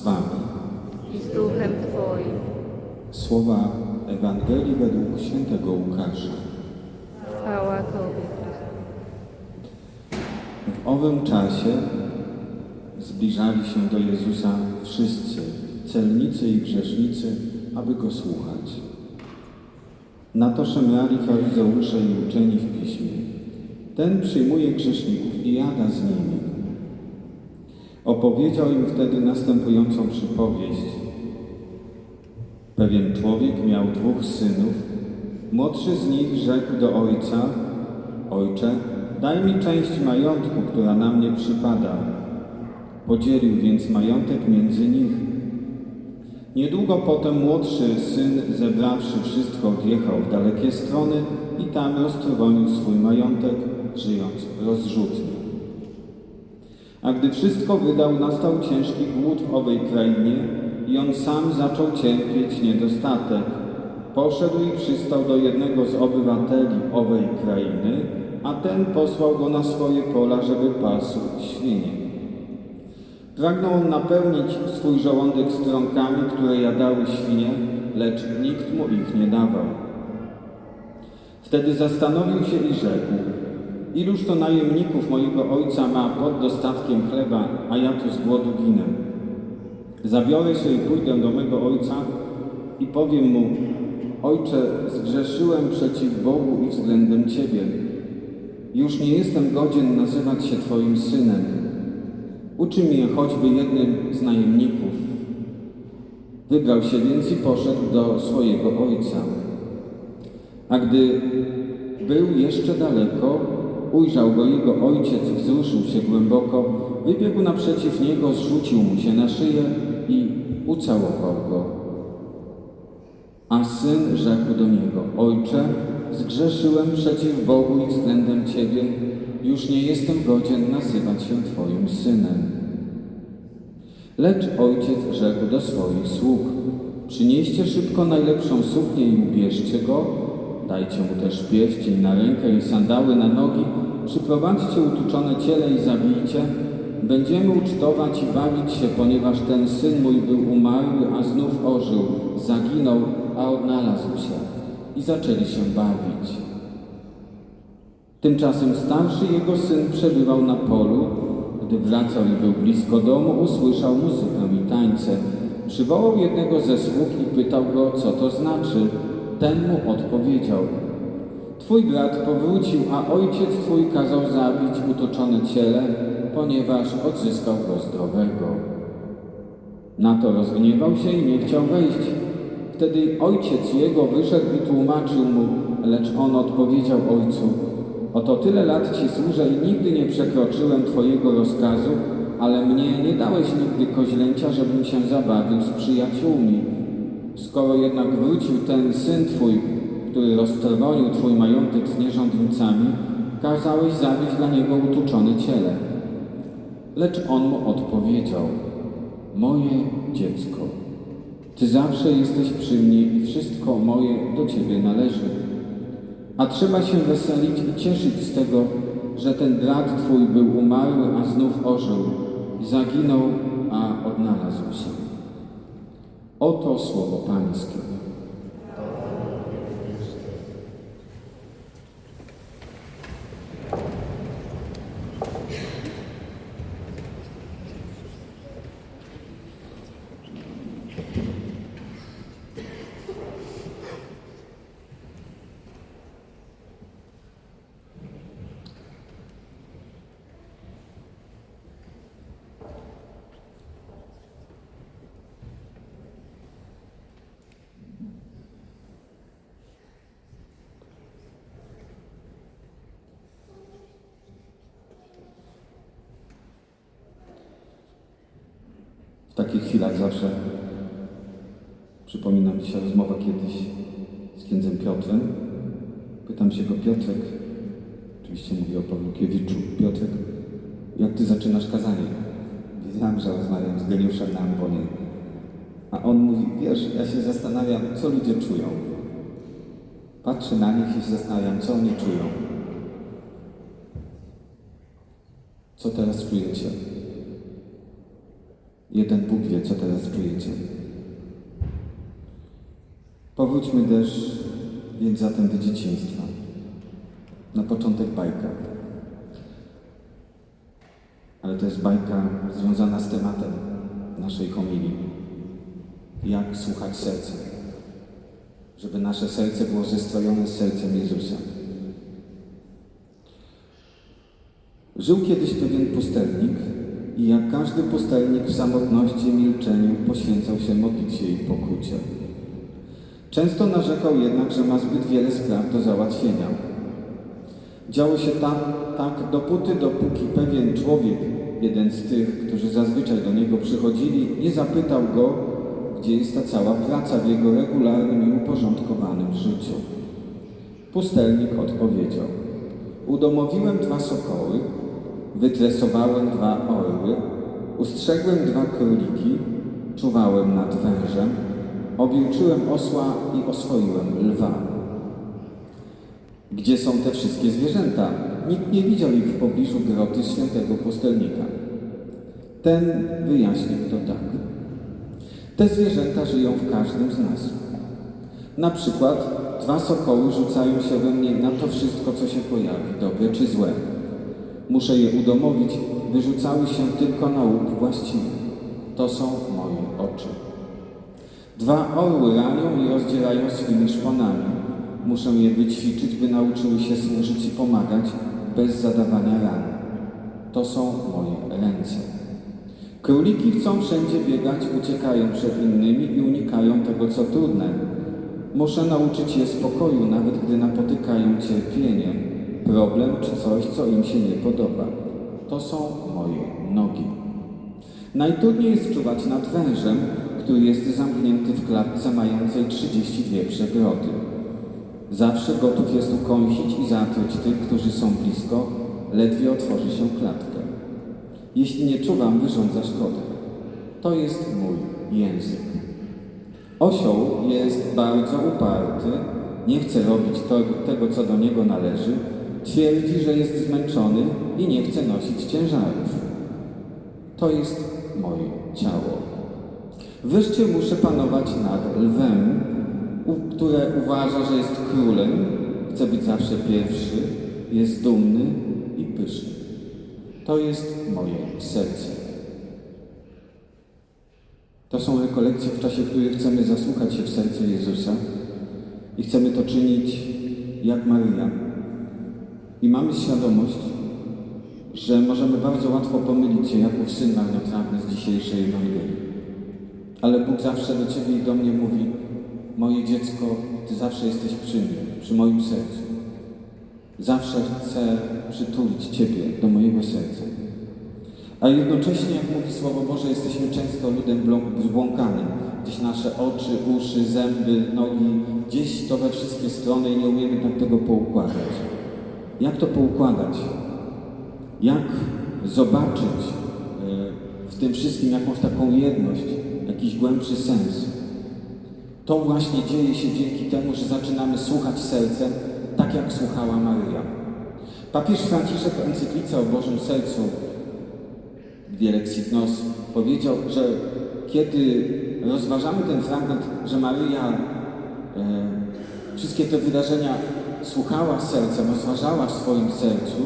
z Wami. i z duchem Twoim. Słowa Ewangelii według świętego Łukasza. Chwała Tobie. W owym czasie zbliżali się do Jezusa wszyscy, celnicy i grzesznicy, aby Go słuchać. Na to szemrali faryzeusze i uczeni w piśmie. Ten przyjmuje grzeszników i jada z nimi. Opowiedział im wtedy następującą przypowieść. Pewien człowiek miał dwóch synów. Młodszy z nich rzekł do ojca: Ojcze, daj mi część majątku, która na mnie przypada. Podzielił więc majątek między nich. Niedługo potem młodszy syn, zebrawszy wszystko, odjechał w dalekie strony i tam roztrwonił swój majątek, żyjąc rozrzutnie. A gdy wszystko wydał, nastał ciężki głód w owej krainie i on sam zaczął cierpieć niedostatek. Poszedł i przystał do jednego z obywateli owej krainy, a ten posłał go na swoje pola, żeby pasł świnie. Pragnął on napełnić swój żołądek strąkami, które jadały świnie, lecz nikt mu ich nie dawał. Wtedy zastanowił się i rzekł, iluż to najemników mojego ojca ma pod dostatkiem chleba, a ja tu z głodu ginę. Zabiorę się i pójdę do mego ojca i powiem mu, Ojcze, zgrzeszyłem przeciw Bogu i względem Ciebie. Już nie jestem godzien nazywać się Twoim synem. Uczy mnie choćby jednym z najemników. Wybrał się więc i poszedł do swojego ojca. A gdy był jeszcze daleko, ujrzał go jego ojciec, wzruszył się głęboko, wybiegł naprzeciw niego, zrzucił mu się na szyję i ucałował go. A syn rzekł do niego: Ojcze, zgrzeszyłem przeciw Bogu i względem Ciebie, już nie jestem godzien nazywać się Twoim synem. Lecz ojciec rzekł do swoich sług: Przynieście szybko najlepszą suknię i ubierzcie go, dajcie mu też pierścień na rękę i sandały na nogi, przyprowadźcie utuczone ciele i zabijcie. Będziemy ucztować i bawić się, ponieważ ten syn mój był umarły, a znów ożył, zaginął, a odnalazł się. I zaczęli się bawić. Tymczasem starszy jego syn przebywał na polu. Gdy wracał i był blisko domu, usłyszał muzykę i tańce. Przywołał jednego ze sług i pytał go, co to znaczy. Ten mu odpowiedział: Twój brat powrócił, a ojciec twój kazał zabić utoczone ciele, ponieważ odzyskał go zdrowego. Na to rozgniewał się i nie chciał wejść. Wtedy ojciec jego wyszedł i tłumaczył mu, lecz on odpowiedział ojcu: Oto tyle lat ci służę i nigdy nie przekroczyłem twojego rozkazu, ale mnie nie dałeś nigdy koźlęcia, żebym się zabawił z przyjaciółmi. Skoro jednak wrócił ten syn twój, który roztrwonił twój majątek z nierządnicami, kazałeś zabić dla niego utuczone ciele. Lecz on mu odpowiedział: Moje dziecko, ty zawsze jesteś przy mnie i wszystko moje do ciebie należy. A trzeba się weselić i cieszyć z tego, że ten brat twój był umarły, a znów ożył, zaginął, a odnalazł się. Oto słowo Pańskie. Takich chwilach zawsze przypominam mi się rozmowa kiedyś z księdzem Piotrem. Pytam się go, Piotrek, oczywiście mówię o Pawlukiewiczu, Piotrek, jak ty zaczynasz kazanie? Wiedziałem, że rozmawiam z geniuszem na ambonie. A on mówi, wiesz, ja się zastanawiam, co ludzie czują. Patrzę na nich i się zastanawiam, co oni czują. Co teraz czujecie? Jeden Bóg wie, co teraz czujecie. Powróćmy też więc zatem do dzieciństwa. Na początek bajka. Ale to jest bajka związana z tematem naszej homilii. Jak słuchać serca. Żeby nasze serce było zestrojone z sercem Jezusa. Żył kiedyś pewien pustelnik i jak każdy pustelnik w samotności i milczeniu poświęcał się modlitwie i pokucie. Często narzekał jednak, że ma zbyt wiele spraw do załatwienia. Działo się tam tak dopóty, dopóki pewien człowiek, jeden z tych, którzy zazwyczaj do niego przychodzili, nie zapytał go, gdzie jest ta cała praca w jego regularnym i uporządkowanym życiu. Pustelnik odpowiedział: Udomowiłem dwa sokoły, wytresowałem dwa orły, ustrzegłem dwa króliki, czuwałem nad wężem, obilczyłem osła i oswoiłem lwa. Gdzie są te wszystkie zwierzęta? Nikt nie widział ich w pobliżu groty świętego pustelnika. Ten wyjaśnił to tak. Te zwierzęta żyją w każdym z nas. Na przykład dwa sokoły rzucają się we mnie na to wszystko, co się pojawi, dobre czy złe. Muszę je udomowić, wyrzucały się tylko na łuk właściwy. To są moje oczy. Dwa orły ranią i rozdzielają swymi szponami. Muszę je wyćwiczyć, by nauczyły się służyć i pomagać bez zadawania ran. To są moje ręce. Króliki chcą wszędzie biegać, uciekają przed innymi i unikają tego, co trudne. Muszę nauczyć je spokoju, nawet gdy napotykają cierpienie, problem czy coś, co im się nie podoba. To są moje nogi. Najtrudniej jest czuwać nad wężem, który jest zamknięty w klatce mającej 32 przegrody. Zawsze gotów jest ukąsić i zatruć tych, którzy są blisko, ledwie otworzy się klatkę. Jeśli nie czuwam, wyrządza szkodę. To jest mój język. Osioł jest bardzo uparty, nie chce robić to, tego, co do niego należy, twierdzi, że jest zmęczony i nie chce nosić ciężarów. To jest moje ciało. Wreszcie muszę panować nad lwem, które uważa, że jest królem, chce być zawsze pierwszy, jest dumny i pyszny. To jest moje serce. To są rekolekcje, w czasie których chcemy zasłuchać się w serce Jezusa i chcemy to czynić jak Maryja. I mamy świadomość, że możemy bardzo łatwo pomylić się jako syn marnotrawny z dzisiejszej Ewangelii. Ale Bóg zawsze do Ciebie i do mnie mówi: Moje dziecko, Ty zawsze jesteś przy mnie, przy moim sercu. Zawsze chcę przytulić Ciebie do mojego serca. A jednocześnie, jak mówi Słowo Boże, jesteśmy często ludem zbłąkanym. Gdzieś nasze oczy, uszy, zęby, nogi, gdzieś to we wszystkie strony i nie umiemy tak tego poukładać. Jak to poukładać? Jak zobaczyć e, w tym wszystkim jakąś taką jedność, jakiś głębszy sens? To właśnie dzieje się dzięki temu, że zaczynamy słuchać sercem, tak jak słuchała Maryja. Papież Franciszek w encyklice o Bożym Sercu Dielexit Nos powiedział, że kiedy rozważamy ten fragment, że Maryja e, wszystkie te wydarzenia słuchała sercem, rozważała w swoim sercu,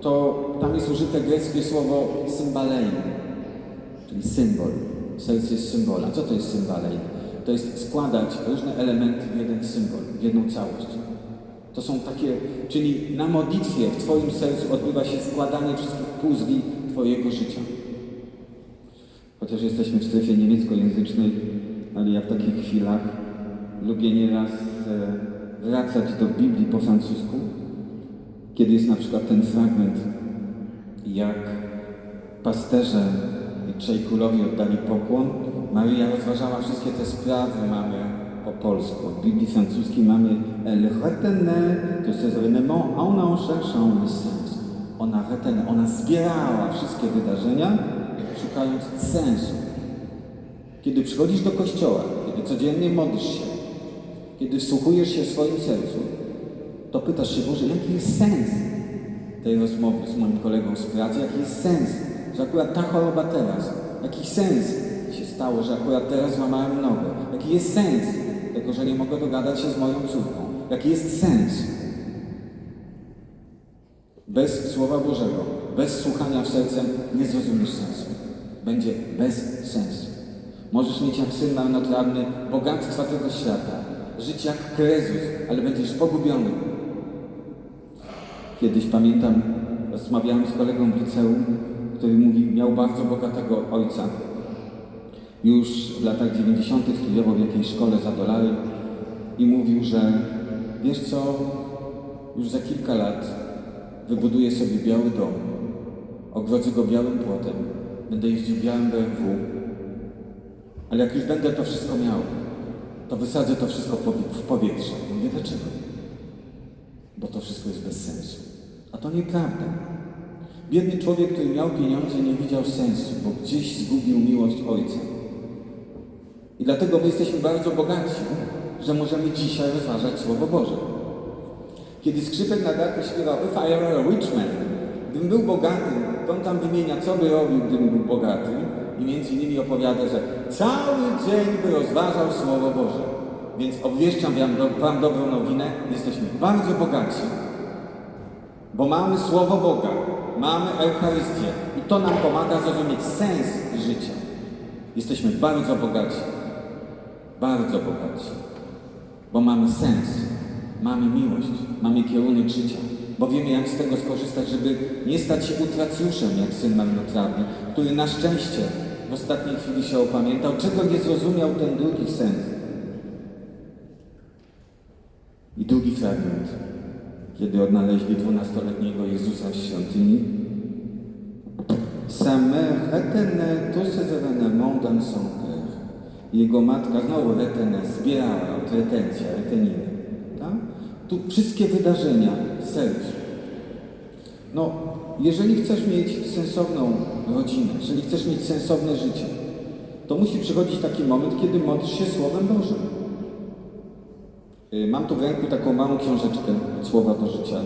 to tam jest użyte greckie słowo symbalein, czyli symbol. Serce jest symbolem. Co to jest symbalein? To jest składać różne elementy w jeden symbol, w jedną całość. To są takie, czyli na modlitwie w Twoim sercu odbywa się składanie wszystkich puzli Twojego życia. Chociaż jesteśmy w strefie niemieckojęzycznej, ale ja w takich chwilach lubię nieraz e, wracać do Biblii po francusku, kiedy jest na przykład ten fragment, jak pasterze i trzej królowie oddali pokłon, Maryja rozważała wszystkie te sprawy, mamy po polsku. W Biblii francuskiej mamy Elle retenait de ces événements en en cherchant le sens. Ona retenait, ona zbierała wszystkie wydarzenia, szukając sensu. Kiedy przychodzisz do kościoła, kiedy codziennie modlisz się, kiedy wsłuchujesz się w swoim sercu, to pytasz się, Boże, jaki jest sens tej rozmowy z moim kolegą z pracy, jaki jest sens, że akurat ta choroba teraz, Jaki sens się stało, że akurat teraz złamałem nogę? Jaki jest sens tego, że nie mogę dogadać się z moją córką? Jaki jest sens? Bez Słowa Bożego, bez słuchania w sercem nie zrozumiesz sensu. Będzie bez sensu. Możesz mieć jak syn marnotrawny bogactwa tego świata, żyć jak Krezus, ale będziesz pogubiony. Kiedyś pamiętam, rozmawiałem z kolegą w liceum, który mówi, miał bardzo bogatego ojca. Już w latach 90. studiował w jakiejś szkole za dolary i mówił, że wiesz co, już za kilka lat wybuduję sobie biały dom, ogrodzę go białym płotem, będę jeździł białym BMW, ale jak już będę to wszystko miał, to wysadzę to wszystko w powietrze. Mówię, dlaczego? Bo to wszystko jest bez sensu. A to nieprawda. Biedny człowiek, który miał pieniądze, nie widział sensu, bo gdzieś zgubił miłość Ojca. I dlatego my jesteśmy bardzo bogaci, że możemy dzisiaj rozważać Słowo Boże. Kiedy skrzypek na dachu śpiewał If I were a rich man, gdybym był bogaty, to on tam wymienia, co by robił, gdybym był bogaty. I między innymi opowiada, że cały dzień by rozważał Słowo Boże. Więc obwieszczam wam, do, wam dobrą nowinę, jesteśmy bardzo bogaci, bo mamy Słowo Boga, mamy Eucharystię i to nam pomaga zrozumieć sens życia. Jesteśmy bardzo bogaci, bardzo bogaci, bo mamy sens, mamy miłość, mamy kierunek życia, bo wiemy jak z tego skorzystać, żeby nie stać się utracjuszem, jak syn marnotrawny, który na szczęście w ostatniej chwili się opamiętał, czego nie zrozumiał ten drugi sens. I drugi fragment, kiedy odnaleźli dwunastoletniego Jezusa w świątyni. Sa mère retenait tous ses événements dans son. Jego matka znowu retenait, zbierała od retencja, reteniny. Tak? Tu wszystkie wydarzenia w sercu. No, jeżeli chcesz mieć sensowną rodzinę, jeżeli chcesz mieć sensowne życie, to musi przychodzić taki moment, kiedy modlisz się Słowem Bożym. Y, Mam tu w ręku taką małą książeczkę Słowa do życia.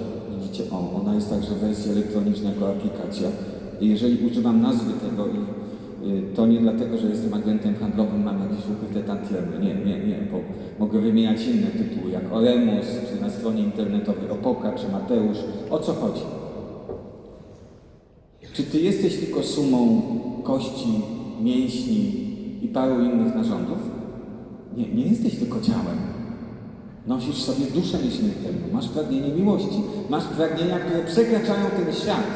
Widzicie, o, ona jest także w wersji elektronicznej jako aplikacja. Jeżeli używam nazwy tego, i, y, to nie dlatego, że jestem agentem handlowym, mam jakieś ukryte tantiemy. Nie, nie, nie, bo mogę wymieniać inne tytuły, jak Oremus, czy na stronie internetowej Opoka, czy Mateusz. O co chodzi? Czy ty jesteś tylko sumą kości, mięśni i paru innych narządów? Nie, nie jesteś tylko ciałem. Nosisz sobie duszę nieśmiertelną, masz pragnienie miłości, masz pragnienia, które przekraczają ten świat.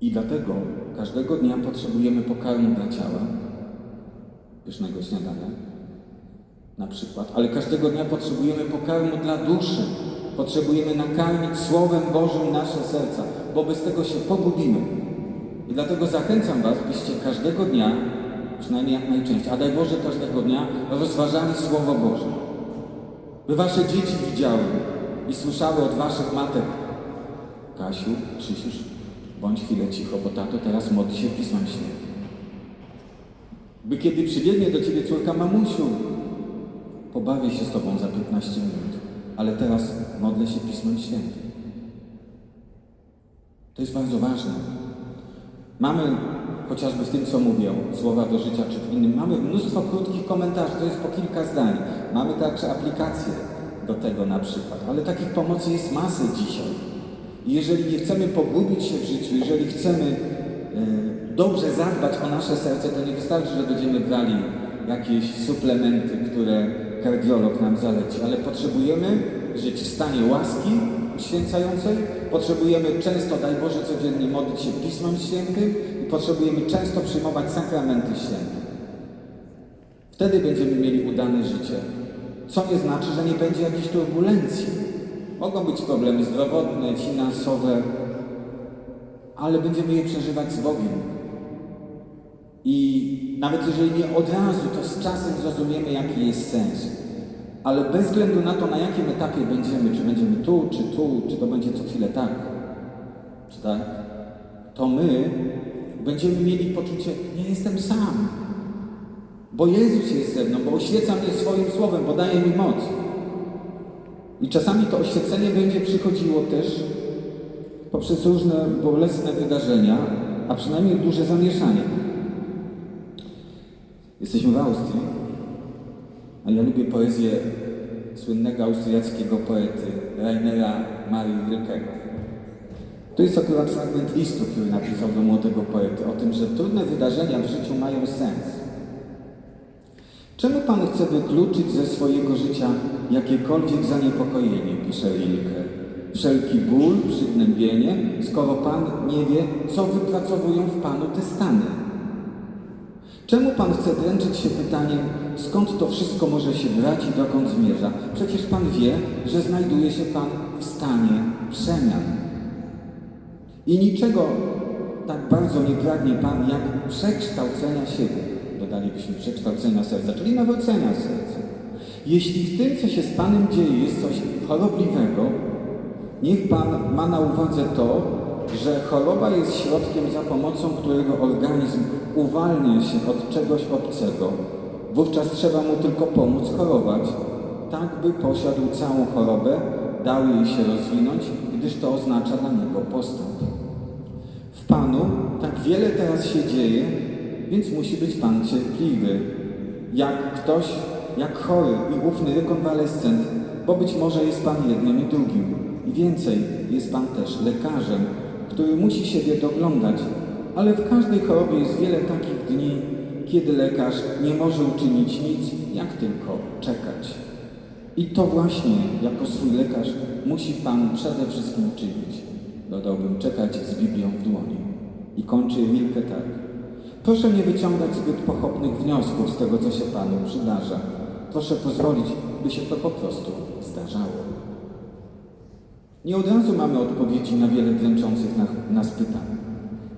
I dlatego każdego dnia potrzebujemy pokarmu dla ciała, pysznego śniadania, na przykład, ale każdego dnia potrzebujemy pokarmu dla duszy. Potrzebujemy nakarmić Słowem Bożym nasze serca, bo bez tego się pogubimy. I dlatego zachęcam Was, byście każdego dnia, przynajmniej jak najczęściej, a daj Boże każdego dnia, rozważali Słowo Boże. By Wasze dzieci widziały i słyszały od Waszych matek Kasiu, Krzysiusz, bądź chwilę cicho, bo tato teraz modli się Pismem Świętym. By kiedy przybiegnie do Ciebie córka, mamusiu, pobawię się z Tobą za 15 minut, ale teraz modlę się Pismem Świętym. To jest bardzo ważne. Mamy, chociażby w tym, co mówię, słowa do życia czy w innym, mamy mnóstwo krótkich komentarzy, to jest po kilka zdań. Mamy także aplikacje do tego na przykład, ale takich pomocy jest masę dzisiaj. I jeżeli nie chcemy pogubić się w życiu, jeżeli chcemy e, dobrze zadbać o nasze serce, to nie wystarczy, że będziemy brali jakieś suplementy, które kardiolog nam zaleci, ale potrzebujemy żyć w stanie łaski uświęcającej, potrzebujemy często, daj Boże, codziennie modlić się Pismem Świętym i potrzebujemy często przyjmować sakramenty święte. Wtedy będziemy mieli udane życie. Co nie znaczy, że nie będzie jakichś turbulencji. Mogą być problemy zdrowotne, finansowe, ale będziemy je przeżywać z Bogiem. I nawet jeżeli nie od razu, to z czasem zrozumiemy, jaki jest sens. Ale bez względu na to, na jakim etapie będziemy, czy będziemy tu, czy tu, czy to będzie co chwilę tak, czy tak, to my będziemy mieli poczucie, nie jestem sam. Bo Jezus jest ze mną, bo oświeca mnie swoim słowem, bo daje mi moc. I czasami to oświecenie będzie przychodziło też poprzez różne bolesne wydarzenia, a przynajmniej duże zamieszanie. Jesteśmy w Austrii, a ja lubię poezję słynnego austriackiego poety Rainera Marii Rilkego. To jest akurat fragment listu, który napisał do młodego poety o tym, że trudne wydarzenia w życiu mają sens. Czemu Pan chce wykluczyć ze swojego życia jakiekolwiek zaniepokojenie, pisze Rilke. Wszelki ból, przygnębienie, skoro Pan nie wie, co wypracowują w Panu te stany. Czemu Pan chce dręczyć się pytaniem, skąd to wszystko może się brać i dokąd zmierza? Przecież Pan wie, że znajduje się Pan w stanie przemian. I niczego tak bardzo nie pragnie Pan, jak przekształcenia siebie. Dodalibyśmy przekształcenia serca, czyli nawrócenia serca. Jeśli w tym, co się z Panem dzieje, jest coś chorobliwego, niech Pan ma na uwadze to, że choroba jest środkiem, za pomocą którego organizm uwalnia się od czegoś obcego. Wówczas trzeba mu tylko pomóc chorować, tak by posiadł całą chorobę, dał jej się rozwinąć, gdyż to oznacza dla niego postęp. W Panu tak wiele teraz się dzieje, więc musi być Pan cierpliwy. Jak ktoś, jak chory i ufny rekonwalescent, bo być może jest Pan jednym i drugim. I więcej, jest Pan też lekarzem, który musi siebie doglądać, ale w każdej chorobie jest wiele takich dni, kiedy lekarz nie może uczynić nic, jak tylko czekać. I to właśnie jako swój lekarz musi Pan przede wszystkim czynić. Dodałbym, czekać z Biblią w dłoni. I kończy Milkę tak. Proszę nie wyciągać zbyt pochopnych wniosków z tego, co się Panu przydarza. Proszę pozwolić, by się to po prostu zdarzało. Nie od razu mamy odpowiedzi na wiele dręczących na- nas pytań.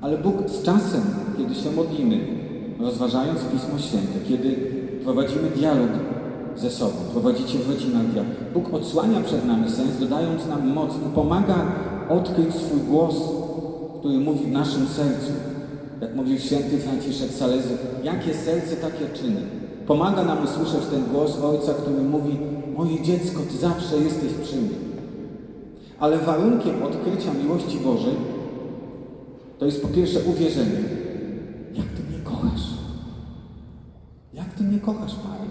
Ale Bóg z czasem, kiedy się modlimy, rozważając Pismo Święte, kiedy prowadzimy dialog ze sobą, prowadzicie w rodzinach dialog, Bóg odsłania przed nami sens, dodając nam moc i pomaga odkryć swój głos, który mówi w naszym sercu. Jak mówił święty Franciszek Salezy, jakie serce, takie czyny. Pomaga nam usłyszeć ten głos Ojca, który mówi, moje dziecko, Ty zawsze jesteś przy mnie. Ale warunkiem odkrycia miłości Bożej to jest po pierwsze uwierzenie. Jak Ty mnie kochasz? Jak Ty mnie kochasz, Panie?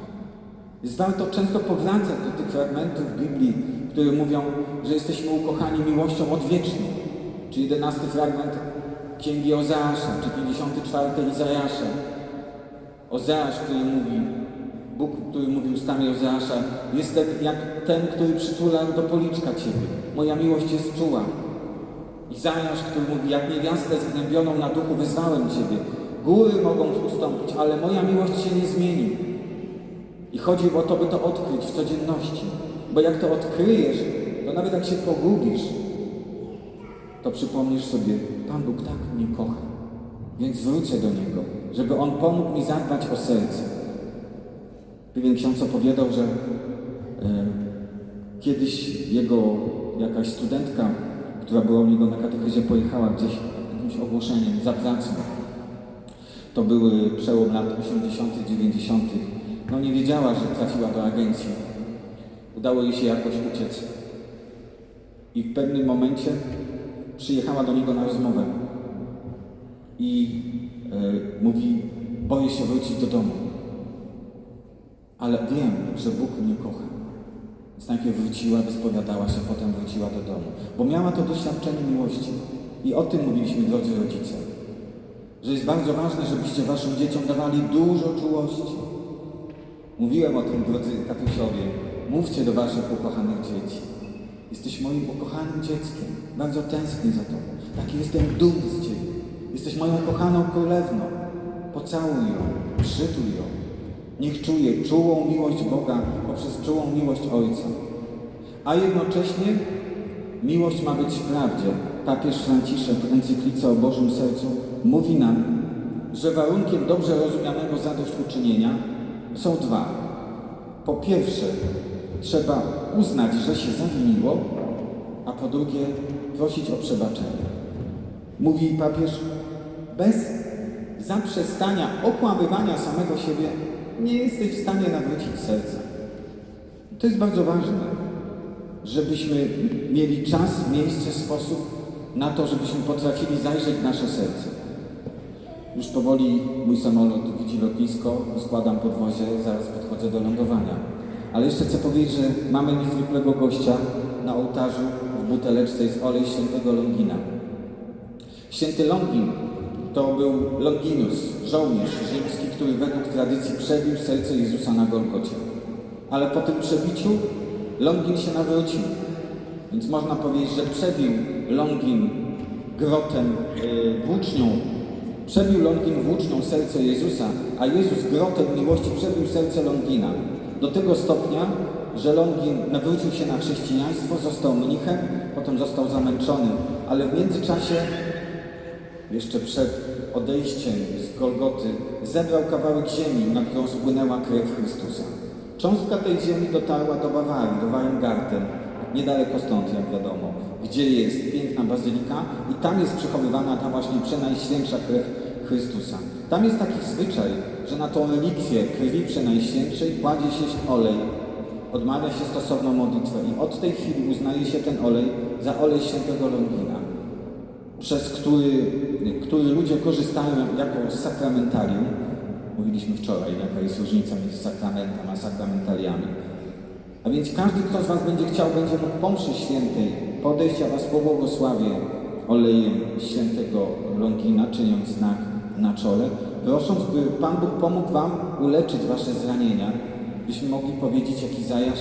Jest warto często powracać do tych fragmentów Biblii, które mówią, że jesteśmy ukochani miłością odwieczną. Czy jedenasty fragment Księgi Ozeasza, czy 54 Izajasza. Ozeasz, który mówi, Bóg, który mówi ustami Ozeasza, jestem jak ten, który przytula do policzka Ciebie. Moja miłość jest czuła. Izajasz, który mówi, jak niewiastę zgnębioną na duchu wyzwałem Ciebie. Góry mogą ustąpić, ale moja miłość się nie zmieni. I chodzi o to, by to odkryć w codzienności. Bo jak to odkryjesz, to nawet jak się pogubisz, to przypomnisz sobie, Pan Bóg tak mnie kocha, więc wrócę do Niego, żeby On pomógł mi zadbać o serce. Pewien ksiądz opowiadał, że e, kiedyś jego jakaś studentka, która była u niego na katechezie, pojechała gdzieś jakimś ogłoszeniem za pracą. To były przełom lat 80., 90. No nie wiedziała, że trafiła do agencji. Udało jej się jakoś uciec. I w pewnym momencie przyjechała do niego na rozmowę. I e, mówi, boję się wrócić do domu. Ale wiem, że Bóg mnie kocha. Więc najpierw wróciła, wyspowiadała się, potem wróciła do domu. Bo miała to doświadczenie miłości. I o tym mówiliśmy, drodzy rodzice. Że jest bardzo ważne, żebyście waszym dzieciom dawali dużo czułości. Mówiłem o tym, drodzy tatusiowie. Mówcie do waszych ukochanych dzieci. Jesteś moim ukochanym dzieckiem. Bardzo tęsknię za tobą. Taki jestem dumny z ciebie. Jesteś moją kochaną królewną. Pocałuj ją, przytul ją. Niech czuje czułą miłość Boga poprzez czułą miłość Ojca. A jednocześnie miłość ma być w prawdzie. Papież Franciszek w encyklice o Bożym Sercu mówi nam, że warunkiem dobrze rozumianego zadośćuczynienia są dwa. Po pierwsze, trzeba uznać, że się zawiniło, a po drugie, prosić o przebaczenie. Mówi papież, bez zaprzestania okłamywania samego siebie nie jesteś w stanie nawrócić serca. To jest bardzo ważne, żebyśmy mieli czas, miejsce, sposób na to, żebyśmy potrafili zajrzeć w nasze serce. Już powoli mój samolot widzi lotnisko, składam podwozie, zaraz podchodzę do lądowania. Ale jeszcze chcę powiedzieć, że mamy niezwykłego gościa na ołtarzu w buteleczce jest olej świętego Longina. Święty Longin to był Longinus, żołnierz rzymski, który według tradycji przebił serce Jezusa na Golgocie. Ale po tym przebiciu Longin się nawrócił. Więc można powiedzieć, że przebił Longin grotem, yy, włócznią, przebił Longin włócznią serce Jezusa, a Jezus grotem miłości przebił serce Longina. Do tego stopnia, że Longin nawrócił się na chrześcijaństwo, został mnichem, potem został zamęczony, ale w międzyczasie jeszcze przed odejściem z Golgoty zebrał kawałek ziemi, na którą spłynęła krew Chrystusa. Cząstka tej ziemi dotarła do Bawarii, do Weingarten, niedaleko stąd, jak wiadomo, gdzie jest piękna bazylika i tam jest przechowywana ta właśnie przenajświętsza krew Chrystusa. Tam jest taki zwyczaj, że na tą relikwię krwi przenajświętszej kładzie się olej, odmawia się stosowną modlitwę i od tej chwili uznaje się ten olej za olej świętego Longina przez który, który ludzie korzystają jako z sakramentalium. Mówiliśmy wczoraj, jaka jest różnica między sakramentem a sakramentaliami. A więc każdy, kto z Was będzie chciał, będzie mógł po mszy świętej podejść, ja Was pobłogosławię olejem świętego Longina, czyniąc znak na czole, prosząc, by Pan Bóg pomógł Wam uleczyć Wasze zranienia, byśmy mogli powiedzieć, jaki zajaż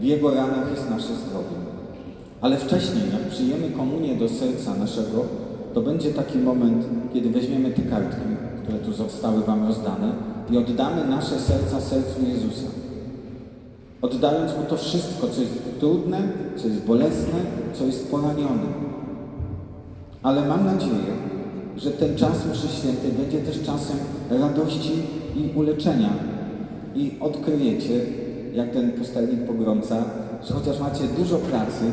w Jego ranach jest nasze zdrowie. Ale wcześniej, jak przyjmiemy komunię do serca naszego, to będzie taki moment, kiedy weźmiemy te kartki, które tu zostały Wam rozdane i oddamy nasze serca sercu Jezusa. Oddając Mu to wszystko, co jest trudne, co jest bolesne, co jest poranione. Ale mam nadzieję, że ten czas mszy świętej będzie też czasem radości i uleczenia. I odkryjecie, jak ten pustelnik pogromca, że chociaż macie dużo pracy,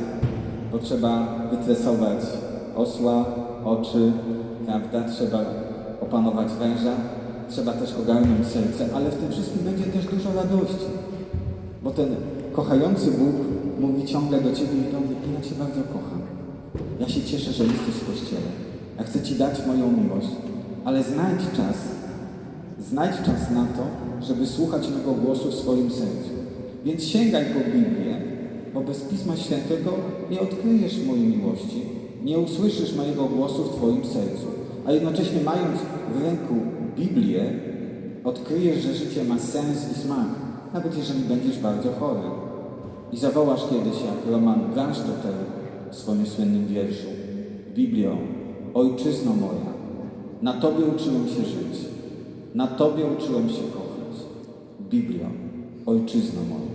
bo trzeba wytresować osła, oczy, prawda? Trzeba opanować węża, trzeba też ogarnąć serce, ale w tym wszystkim będzie też dużo radości. Bo ten kochający Bóg mówi ciągle do Ciebie i do mnie, ja Cię bardzo kocham. Ja się cieszę, że jesteś w Kościele. Ja chcę Ci dać moją miłość, ale znajdź czas, znajdź czas na to, żeby słuchać mego głosu w swoim sercu. Więc sięgaj po Biblię, bo bez Pisma Świętego nie odkryjesz mojej miłości, nie usłyszysz mojego głosu w Twoim sercu. A jednocześnie mając w ręku Biblię, odkryjesz, że życie ma sens i smak, nawet jeżeli będziesz bardzo chory. I zawołasz kiedyś, jak Roman Gransztoter w swoim słynnym wierszu, Biblio, Ojczyzno moja, na Tobie uczyłem się żyć, na Tobie uczyłem się kochać. Biblio, Ojczyzno moja.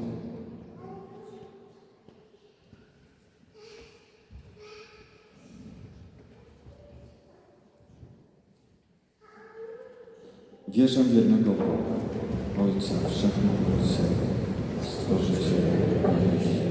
Wierzę w jednego Boga, Ojca Wszechmogącego, Stworzyciela i